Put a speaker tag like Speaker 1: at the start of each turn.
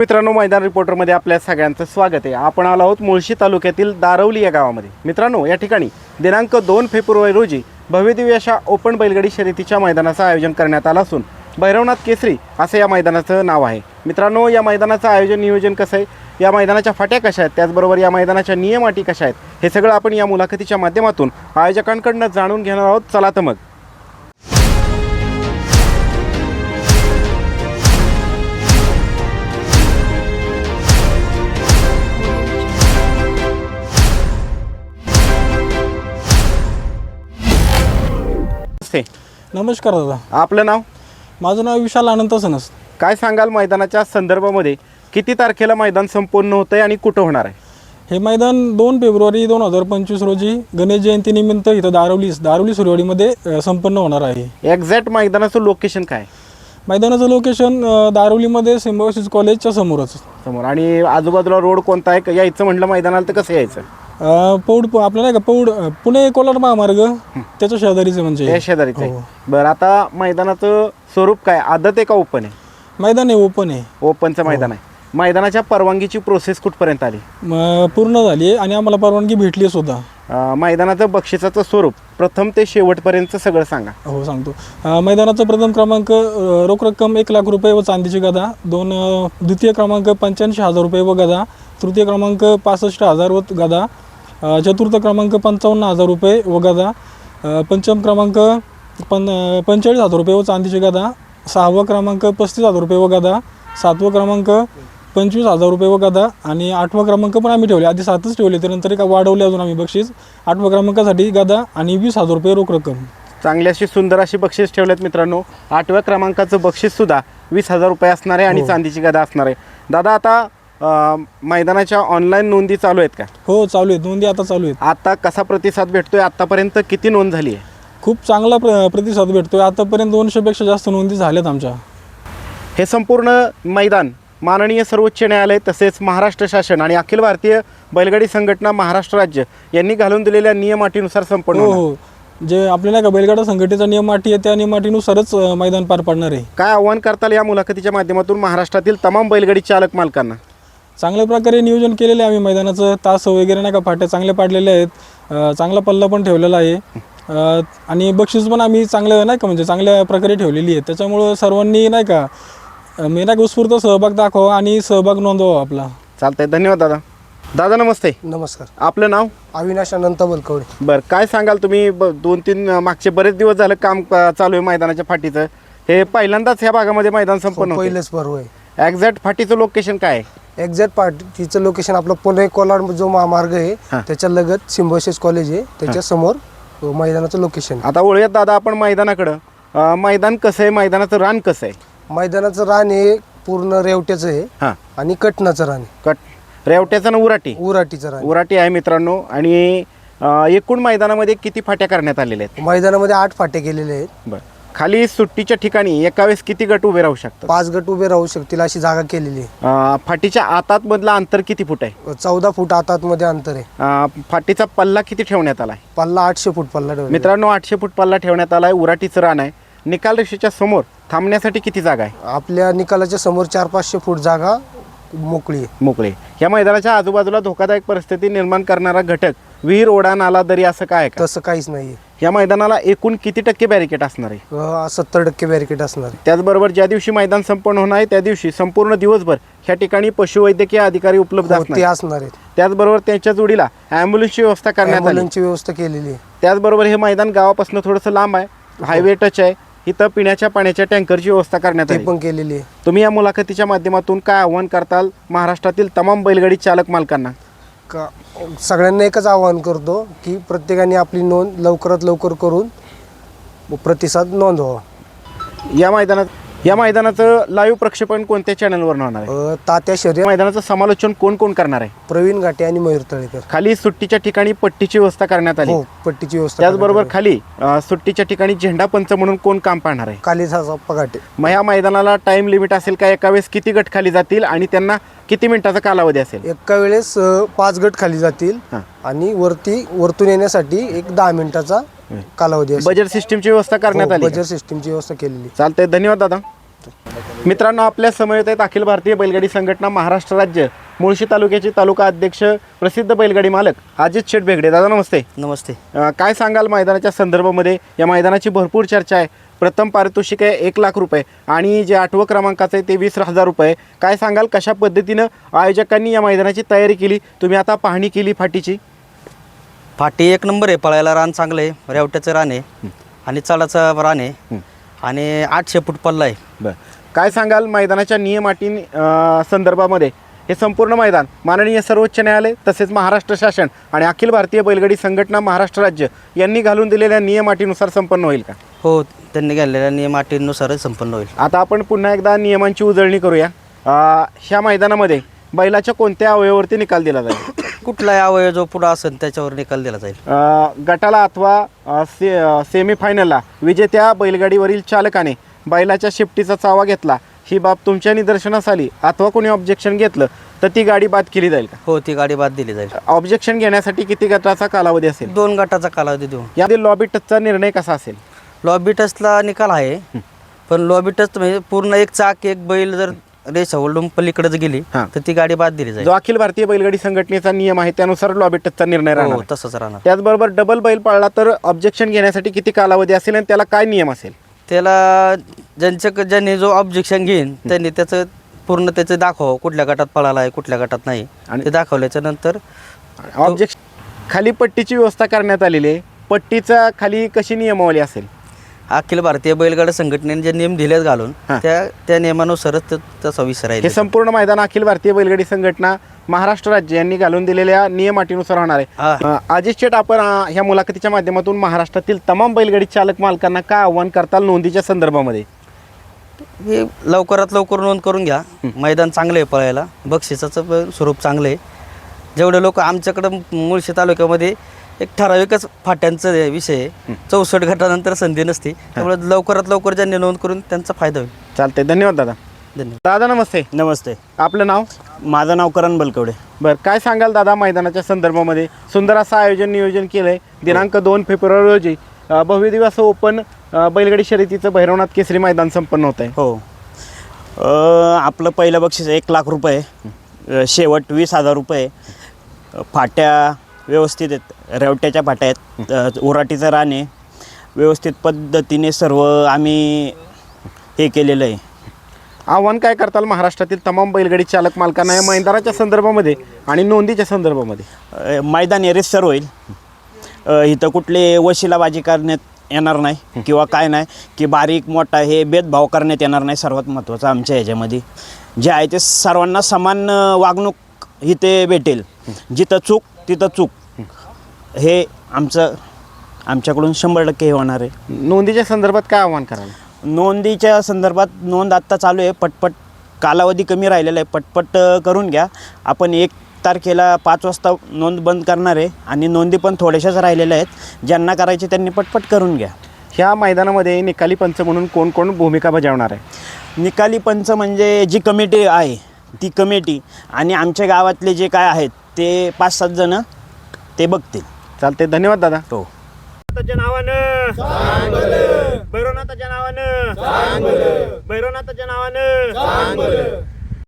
Speaker 1: मित्रांनो मैदान रिपोर्टरमध्ये आपल्या सगळ्यांचं स्वागत आहे. आपण आलो आहोत मुळशी तालुक्यातील दारवली या गावामध्ये. मित्रांनो या ठिकाणी दिनांक दोन फेब्रुवारी रोजी भव्यदिव्य अशा ओपन बैलगाडी शर्यतीच्या मैदानाचं आयोजन करण्यात आलं असून भैरवनाथ केसरी असं या मैदानाचं नाव आहे. मित्रांनो या मैदानाचं आयोजन नियोजन कसं आहे? या मैदानाच्या फाट्या कशा आहेत? त्याचबरोबर या मैदानाच्या नियम अटी कशा आहेत? हे सगळं आपण या मुलाखतीच्या माध्यमातून आयोजकांकडनं जाणून घेणार आहोत. चला तर मग. नमस्ते.
Speaker 2: नमस्कार दादा.
Speaker 1: आपलं नाव?
Speaker 2: माझं नाव विशाल अनंत सनस.
Speaker 1: काय सांगाल मैदानाच्या संदर्भामध्ये? किती तारखेला मैदान संपूर्ण होतं आहे आणि कुठं होणार आहे?
Speaker 2: हे मैदान दोन फेब्रुवारी दोन हजार पंचवीस रोजी गणेश जयंतीनिमित्त इथं दारवली दारवली सुरवाडीमध्ये अ, संपन्न होणार आहे.
Speaker 1: एक्झॅक्ट मैदानाचं लोकेशन काय? आहे?
Speaker 2: मैदानाचं लोकेशन अ, दारवलीमध्ये सिम्बॉसिस कॉलेजच्या समोरच.
Speaker 1: समोर. आणि आजूबाजूला रोड कोणता आहे? यायचं म्हटलं मैदानाला तर कसं यायचं?
Speaker 2: अ, पौड आपलं नाही का पौड पुणे कोलाड महामार्ग त्याच्या शेजारीचं म्हणजे.
Speaker 1: या शेजारीच आहे.
Speaker 2: हो.
Speaker 1: बरं आता मैदानाचं स्वरूप काय? आदत आहे का ओपन आहे?
Speaker 2: मैदान हे ओपन आहे.
Speaker 1: ओपनचं मैदान आहे. मैदानाच्या परवानगीची प्रोसेस कुठपर्यंत आली?
Speaker 2: म, पूर्ण झाली आहे आणि आम्हाला परवानगी भेटली सुद्धा.
Speaker 1: अं, मैदानाचं बक्षिसाचं स्वरूप प्रथम ते शेवटपर्यंत सगळं सांगा.
Speaker 2: हो सांगतो. अ, मैदानाचा प्रथम क्रमांक अ, रोख रक्कम एक लाख रुपये व चांदीची गदा दोन अ, द्वितीय क्रमांक पंच्याऐंशी हजार रुपये व गदा तृतीय क्रमांक पासष्ट हजार व गदा चतुर्थ क्रमांक पंचावन्न हजार रुपये व गदा. पंचम क्रमांक पन पंचेचाळीस हजार रुपये व चांदीची गदा. सहावा क्रमांक पस्तीस हजार रुपये व गदा. सातवा क्रमांक पंचवीस हजार रुपये व गदा. आणि आठवा क्रमांक पण आम्ही ठेवले. आधी सातच ठेवले त्यानंतर एका वाढवले अजून आम्ही बक्षीस. आठव्या क्रमांकासाठी गदा आणि वीस हजार रुपये रोख रक्कम.
Speaker 1: चांगली अशी सुंदर अशी बक्षीस ठेवलेत मित्रांनो. आठव्या क्रमांकाचं बक्षीस सुद्धा वीस हजार रुपये असणार आहे आणि चांदीची गदा असणार आहे. दादा आता अं, मैदानाच्या ऑनलाईन नोंदी चालू आहेत का?
Speaker 2: हो चालू आहेत. नोंदी आता चालू आहेत.
Speaker 1: आता कसा प्रतिसाद भेटतोय? आतापर्यंत किती नोंद झाली आहे?
Speaker 2: खूप चांगला प्र प्रतिसाद भेटतोय. आतापर्यंत दोनशेपेक्षा जास्त नोंदी झाल्यात आमच्या.
Speaker 1: हे संपूर्ण मैदान माननीय सर्वोच्च न्यायालय तसेच महाराष्ट्र शासन आणि अखिल भारतीय बैलगाडी संघटना महाराष्ट्र राज्य यांनी घालून दिलेल्या नियम अटीनुसार संपन्न
Speaker 2: हो
Speaker 1: होणार.
Speaker 2: हो जे आपल्याला का बैलगाडा संघटनेचा नियम अटी आहे त्या नियम अटीनुसारच अ, मैदान पार पाडणार आहे.
Speaker 1: काय आव्हान करताल या मुलाखतीच्या माध्यमातून महाराष्ट्रातील तमाम बैलगाडी चालक मालकांना?
Speaker 2: चांगल्या प्रकारे नियोजन केलेलं आहे आम्ही. मैदानाचं तास वगैरे नाही का फाट्या चांगल्या पाडलेल्या आहेत. अ, चांगला पल्ला पण ठेवलेला आहे. अ, आणि बक्षीस पण आम्ही चांगलं नाही का म्हणजे चांगल्या प्रकारे ठेवलेली आहे. त्याच्यामुळं सर्वांनी नाही का मी नाही का उत्स्फूर्त सहभाग दाखवा आणि सहभाग नोंदवा आपला.
Speaker 1: चालतंय. धन्यवाद दादा. दादा नमस्ते.
Speaker 3: नमस्कार.
Speaker 1: आपलं नाव?
Speaker 3: अविनाश अनंत बलकवडे.
Speaker 1: बरं काय सांगाल तुम्ही? ब- दोन तीन मागचे बरेच दिवस झालं काम चालू आहे मैदानाच्या फाटीचं. हे पहिल्यांदाच ह्या भागामध्ये मैदान संपन्न
Speaker 3: पहिलेच पर्व आहे.
Speaker 1: एक्झॅक्ट फाटीचं लोकेशन काय आहे?
Speaker 3: एक्झॅक्ट पार्टीचं लोकेशन आपलं पुणे कोलाड जो महामार्ग आहे
Speaker 1: हा.
Speaker 3: त्याच्या लगत सिम्बोसिस कॉलेज आहे त्याच्यासमोर अ, मैदानाचं लोकेशन
Speaker 1: आता वळूयात दादा आपण मैदानाकडं. अं, मैदान कसं आहे? मैदानाचं रान कसं आहे?
Speaker 3: मैदानाचं रान हे पूर्ण रेवट्याचं आहे
Speaker 1: हां.
Speaker 3: आणि कटनाचं रान आहे.
Speaker 1: कट रेवट्याचं ना उराटी?
Speaker 3: उराटीचं रान
Speaker 1: उराटी आहे मित्रांनो. आणि अं, एकूण मैदानामध्ये किती फाट्या करण्यात आलेल्या आहेत?
Speaker 3: मैदानामध्ये आठ फाटे केलेले आहेत.
Speaker 1: बरं. खाली सुट्टीच्या ठिकाणी एका वेळेस किती गट उभे राहू शकतात?
Speaker 3: पाच गट उभे राहू शकतील अशी जागा केलेली आहे.
Speaker 1: अं, फाटीच्या आतात मधला अंतर किती फूट आहे?
Speaker 3: चौदा फूट आतातमध्ये अंतर आहे.
Speaker 1: अं, फाटीचा पल्ला किती ठेवण्यात आला आहे?
Speaker 3: पल्ला आठशे फूट पल्ला ठेवला
Speaker 1: मित्रांनो आठशे फूट पल्ला ठेवण्यात आला आहे. उराटीचं रान आहे. निकाल रेषेच्या समोर थांबण्यासाठी किती जागा आहे?
Speaker 3: आपल्या निकालाच्या समोर चार पाचशे फूट जागा मोकळी आहे.
Speaker 1: मोकळे या मैदानाच्या आजूबाजूला धोकादायक परिस्थिती निर्माण करणारा घटक विहीर ओढा नाला दरी असं काय आहे का?
Speaker 3: तसं काहीच नाही
Speaker 1: या मैदानाला एकूण किती टक्के बॅरिकेड असणार आहे?
Speaker 3: सत्तर टक्के बॅरिकेड असणार.
Speaker 1: त्याचबरोबर ज्या दिवशी मैदान संपन्न होणार आहे त्या दिवशी संपूर्ण दिवसभर ह्या ठिकाणी पशुवैद्यकीय अधिकारी उपलब्ध
Speaker 3: हो,
Speaker 1: असणार
Speaker 3: ते
Speaker 1: आहेत.
Speaker 3: असणार आहेत.
Speaker 1: त्याचबरोबर त्यांच्या जोडीला ॲम्ब्युलन्सची व्यवस्था करण्यात आली.
Speaker 3: ॲम्ब्युलन्सची व्यवस्था केलेली आहे.
Speaker 1: त्याचबरोबर हे मैदान गावापासून थोडंसं लांब आहे. हायवे टच आहे. इथं पिण्याच्या पाण्याच्या टँकरची व्यवस्था करण्यात
Speaker 3: ते
Speaker 1: आली.
Speaker 3: पण केलेली आहे.
Speaker 1: तुम्ही या मुलाखतीच्या माध्यमातून काय आव्हान करताल? महाराष्ट्रातील तमाम बैलगाडी चालक मालकांना.
Speaker 3: का सगळ्यांना एकच आवाहन करतो की प्रत्येकाने आपली नोंद लवकरात लवकर करून प्रतिसाद नोंदवा
Speaker 1: या मैदानात या मैदानाचं लाईव्ह प्रक्षेपण कोणत्या चॅनलवर होणार आहे?
Speaker 3: अ, तात्या शर्यत.
Speaker 1: मैदानाचं समालोचन कोण कोण करणार आहे?
Speaker 3: प्रवीण घाटे आणि मयूर तळेकर.
Speaker 1: खाली सुट्टीच्या ठिकाणी पट्टीची व्यवस्था करण्यात आली.
Speaker 3: हो पट्टीची व्यवस्था
Speaker 1: त्याचबरोबर
Speaker 3: करण्यात
Speaker 1: खाली अं, सुट्टीच्या ठिकाणी झेंडा पंच म्हणून कोण काम पाहणार आहे?
Speaker 3: आली. कालिदासा घाटे
Speaker 1: मग या मैदानाला टाइम लिमिट असेल का? एका वेळेस किती गट खाली जातील आणि त्यांना किती मिनिटाचा कालावधी असेल?
Speaker 3: एका वेळेस अ, पाच गट खाली जातील
Speaker 1: हां.
Speaker 3: आणि वरती वरतून येण्यासाठी एक दहा मिनिटाचा कालावधी असेल.
Speaker 1: बजेट सिस्टीमची व्यवस्था करण्यात
Speaker 3: हो,
Speaker 1: आली
Speaker 3: बजेट सिस्टीमची व्यवस्था केलेली.
Speaker 1: चालतंय धन्यवाद दादा. मित्रांनो आपल्या समवेत आहेत अखिल भारतीय बैलगाडी संघटना महाराष्ट्र राज्य मुळशी तालुक्याचे तालुका अध्यक्ष प्रसिद्ध बैलगाडी मालक अजित शेठ बेगडे दादा नमस्ते.
Speaker 4: नमस्ते.
Speaker 1: अ, काय सांगाल मैदानाच्या संदर्भामध्ये? या मैदानाची भरपूर चर्चा आहे. प्रथम पारितोषिक आहे एक लाख रुपये आणि जे आठवं क्रमांकाचं आहे ते वीस हजार रुपये. काय सांगाल कशा पद्धतीनं आयोजकांनी या मैदानाची तयारी केली? तुम्ही आता पाहणी केली फाटीची?
Speaker 4: फाटी एक नंबर आहे पळायला रान चांगलं आहे रेवट्याचं रान आहे आणि चढाचं रान आहे. आणि आठशे फूट पल्ला आहे.
Speaker 1: बरं. काय सांगाल मैदानाच्या नियम अटी अ, संदर्भामध्ये? हे संपूर्ण मैदान माननीय सर्वोच्च न्यायालय तसेच महाराष्ट्र शासन आणि अखिल भारतीय बैलगाडी संघटना महाराष्ट्र राज्य यांनी घालून दिलेल्या नियम अटीनुसार संपन्न होईल का?
Speaker 4: हो त्यांनी घाललेल्या नियम अटीनुसारच संपन्न होईल.
Speaker 1: आता आपण पुन्हा एकदा नियमांची उजळणी करूया. अ, ह्या मैदानामध्ये बैलाच्या कोणत्या अवयवावरती निकाल दिला जाईल?
Speaker 4: कुठलाही अवयव जो पुढं असेल त्याच्यावर निकाल दिला जाईल.
Speaker 1: अ, गटाला अथवा अ, से अ, सेमीफायनलला विजेत्या बैलगाडीवरील चालकाने बैलाच्या शिफ्टीचा चावा घेतला. ही बाब तुमच्या निदर्शनास आली. अथवा कोणी ऑब्जेक्शन घेतलं तर ती गाडी बाद केली जाईल का?
Speaker 4: हो ती गाडी बाद दिली जाईल.
Speaker 1: ऑब्जेक्शन घेण्यासाठी किती गटाचा कालावधी असेल?
Speaker 4: दोन गटाचा कालावधी देऊन
Speaker 1: यातील लॉबी टचचा निर्णय कसा असेल?
Speaker 4: लॉबी टचला निकाल आहे. पण लॉबी टच म्हणजे पूर्ण एक चाक एक बैल जर रेस ओलडून पलीकडे गेली
Speaker 1: हां.
Speaker 4: तर ती गाडी बाद दिली जाईल.
Speaker 1: जो अखिल भारतीय बैलगाडी संघटनेचा नियम आहे त्यानुसार लॉबी टचचा निर्णय
Speaker 4: हो
Speaker 1: राहणार.
Speaker 4: तसंच राहणार.
Speaker 1: त्याचबरोबर डबल बैल पाळला तर ऑब्जेक्शन घेण्यासाठी किती कालावधी असेल आणि त्याला काय नियम असेल?
Speaker 4: त्याला ज्यांच्या ज्यांनी जो ऑब्जेक्शन घेईन त्यांनी त्याचं पूर्ण त्याचं दाखव कुठल्या गटात पळाला आहे कुठल्या गटात नाही.
Speaker 1: आणि-
Speaker 4: ते दाखवल्याच्या नंतर
Speaker 1: ऑब्जेक्शन खाली पट्टीची व्यवस्था करण्यात आलेली आहे. पट्टीचा खाली कशी नियमावली असेल?
Speaker 4: अखिल भारतीय बैलगाडा संघटनेने जे नियम दिलेत घालून. त्या त्या नियमानुसारच ते तसा विषय राहील
Speaker 1: हे संपूर्ण मैदान अखिल भारतीय बैलगाडी संघटना महाराष्ट्र राज्य यांनी घालून दिलेल्या नियम अटीनुसार होणार
Speaker 4: हा.
Speaker 1: आहे अ, अजित शेठ आपण अ, ह्या मुलाखतीच्या माध्यमातून महाराष्ट्रातील तमाम बैलगाडी चालक मालकांना काय आव्हान करताल नोंदीच्या संदर्भामध्ये?
Speaker 4: हे लवकरात लवकर नोंद करून घ्या. मैदान चांगलं आहे पळायला. बक्षिसाचं पण स्वरूप चांगलं आहे. जेवढे लोक आमच्याकडं मुळशी तालुक्यामध्ये एक ठराविकच फाट्यांचं हे विषय आहे. चौसष्ट गटानंतर संधी नसते. त्यामुळे लवकरात लवकर ज्यांनी नोंद करून त्यांचा फायदा होईल.
Speaker 1: चालतंय. धन्यवाद दादा.
Speaker 4: धन्यवाद.
Speaker 1: दादा नमस्ते.
Speaker 5: नमस्ते.
Speaker 1: आपलं नाव?
Speaker 5: माझं नाव करण बलकवडे.
Speaker 1: बरं काय सांगाल दादा मैदानाच्या संदर्भामध्ये? सुंदर असं आयोजन नियोजन केलंय. दिनांक दोन फेब्रुवारी रोजी अ, भव्य दिवस ओपन अ, बैलगाडी शर्यतीचं भैरवनाथ केसरी मैदान संपन्न होत आहे
Speaker 5: हो. अ, आपलं पहिलं बक्षीस एक लाख रुपये अ, शेवट वीस हजार रुपये अ, फाट्या व्यवस्थित आहेत. रेवट्याच्या फाट्या आहेत. उराटीचं रान आहे. व्यवस्थित पद्धतीने सर्व आम्ही हे केलेलं आहे.
Speaker 1: आव्हान काय करताल महाराष्ट्रातील तमाम बैलगाडी चालक मालकांना या मैदानाच्या संदर्भामध्ये आणि नोंदीच्या संदर्भामध्ये?
Speaker 5: मैदान एरिसर होईल. इथं कुठली वशिलाबाजी करण्यात येणार नाही किंवा काय नाही की बारीक मोठा हे भेदभाव करण्यात येणार नाही सर्वात महत्त्वाचं आमच्या ह्याच्यामध्ये. जे आहे ते सर्वांना समान वागणूक इथे भेटेल. जिथं चूक तिथं चूक. हे आमचं आमच्याकडून शंभर टक्के हे होणार आहे.
Speaker 1: नोंदीच्या संदर्भात काय आव्हान कराल?
Speaker 5: नोंदीच्या संदर्भात नोंद आत्ता चालू आहे. पटपट कालावधी कमी राहिलेला आहे. पटपट अ, करून घ्या. आपण एक तारखेला पाच वाजता नोंद बंद करणार आहे आणि नोंदी पण थोड्याशाच राहिलेल्या आहेत. ज्यांना करायचे त्यांनी पटपट करून घ्या.
Speaker 1: ह्या मैदानामध्ये निकाली पंच म्हणून कोण कोण भूमिका बजावणार आहे?
Speaker 5: निकाली पंच म्हणजे जी कमिटी आहे ती कमिटी आणि आमच्या गावातले जे काय आहेत ते पाच सात जणं ते बघतील.
Speaker 1: चालते धन्यवाद दादा.
Speaker 5: हो.
Speaker 1: भैरवनाथाच्या नावानं. भैरवनाथाच्या नावानं. भैरवनाथाच्या नावानं.